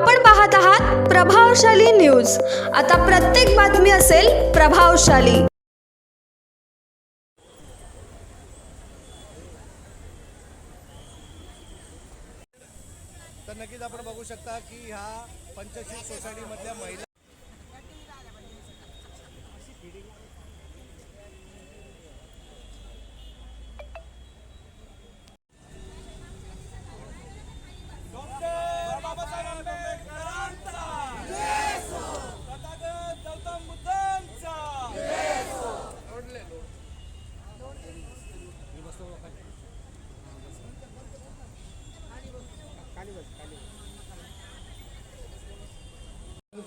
आपण पाहत आहात प्रभावशाली न्यूज. आता प्रत्येक बातमी असेल प्रभावशाली. तर नक्कीच आपण बघू शकता की ह्या पंचशील सोसायटीमधल्या महिला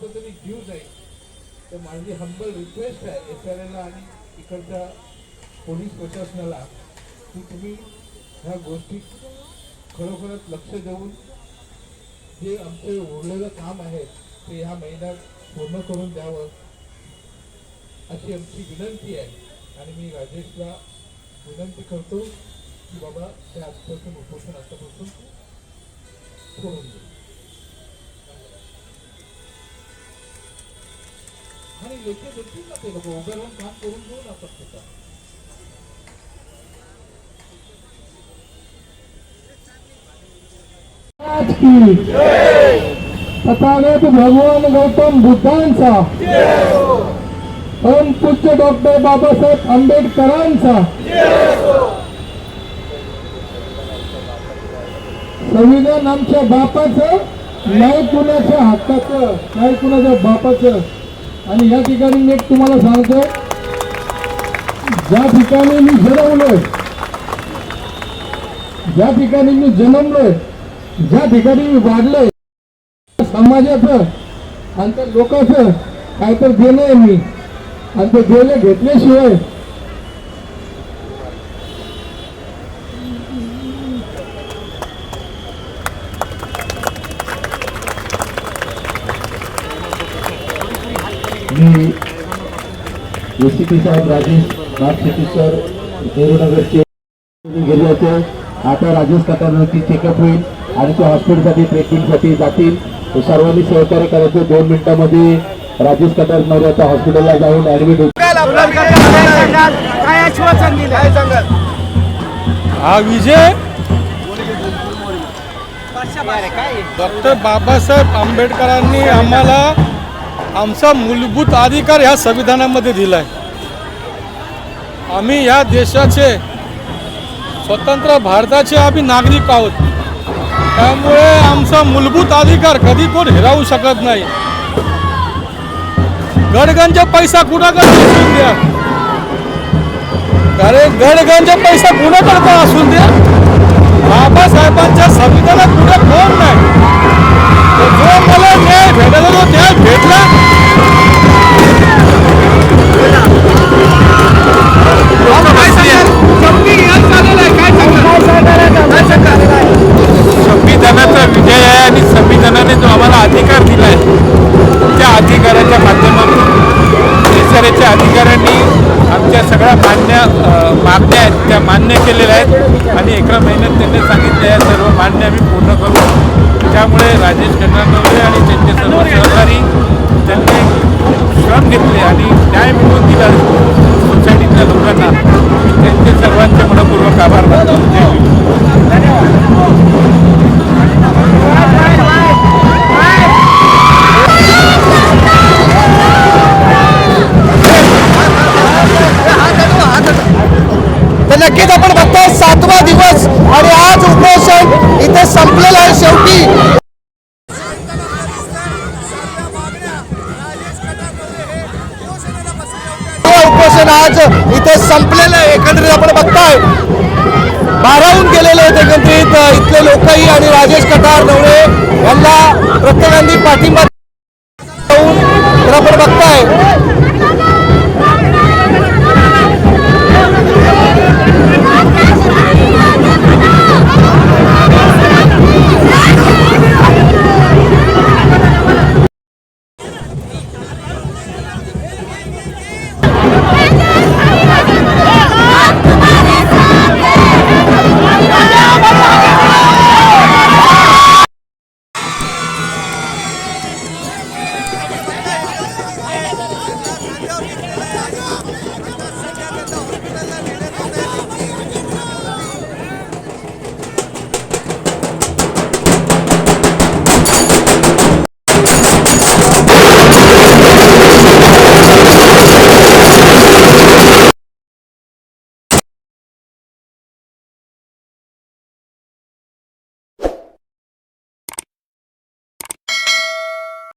तरी जीव जाईल तर माझी हंबल रिक्वेस्ट आहे एस आर एला आणि इकडच्या पोलीस प्रशासनाला की तुम्ही ह्या गोष्टी खरोखरच लक्ष देऊन जे आमचे उरलेलं काम आहे ते ह्या महिन्यात पूर्ण करून द्यावं अशी आमची विनंती आहे. आणि मी राजेशला विनंती करतो की बाबा त्या आजपासून उपोषण आतापासून सोडून देऊ आणि लेखे देतील ना ते लोक उभे राहून काम करून घेऊ ना तथागत भगवान गौतम बुद्धांचा पूज्य डॉक्टर बाबासाहेब आंबेडकरांचा संविधान आमच्या बापाचं नाही कुणाच्या हक्काचं नाही कुणाच्या बापाचं. आणि या ठिकाणी मी एक तुम्हाला सांगतो ज्या ठिकाणी मी जन्मलोय ज्या ठिकाणी मी जन्मलोय ज्या ठिकाणी मी वाढलोय समाजाचं आणि त्या लोकांचं काय तर देणं आहे मी. आणि ते देणं घेतल्याशिवाय मी एसीपी साहेब राजेश नागशेट्टी सर नेहरूनगरचे गेले होते. आता राजेश काकांवरती चेकअप होईल आणि ते हॉस्पिटलसाठी ट्रीटमेंटसाठी जातील. सर्वांनी सहकार्य करायचं दोन मिनिटांमध्ये राजेश कटार आता हॉस्पिटलला जाऊन ऍडमिट होईल हा विजय. डॉक्टर बाबासाहेब आंबेडकरांनी आम्हाला आमचा मूलभूत अधिकार ह्या संविधानामध्ये दिलाय. आम्ही ह्या देशाचे स्वतंत्र भारताचे आम्ही नागरिक आहोत. त्यामुळे आमचा मूलभूत अधिकार कधी कोण हिरावू शकत नाही. गडगंजा पैसा कुणाकडे असून द्या? अरे गडगंजा पैसा कुणाकडे असून द्या? बाबासाहेबांच्या संविधानात कुठं कोण नाही? जो मला न्याय भेटला मागण्या आहेत त्या मान्य केलेल्या आहेत. आणि एका महिन्यात त्यांनी सांगितले या सर्व मान्य आम्ही पूर्ण करू. त्यामुळे राजेश खंडानवरे आणि त्यांचे सर्व सहकारी त्यांनी नक्कीच आपण बघतोय सातवा दिवस आणि आज उपोषण इथे संपलेलं आहे शेवटी. उपोषण आज इथे संपलेलं आहे एकंदरीत आपण बघताय. भारावून गेलेले आहेत एकत्रित इथले लोकही आणि राजेश कटार नवरे यांना प्रत्येकांनी पाठिंबा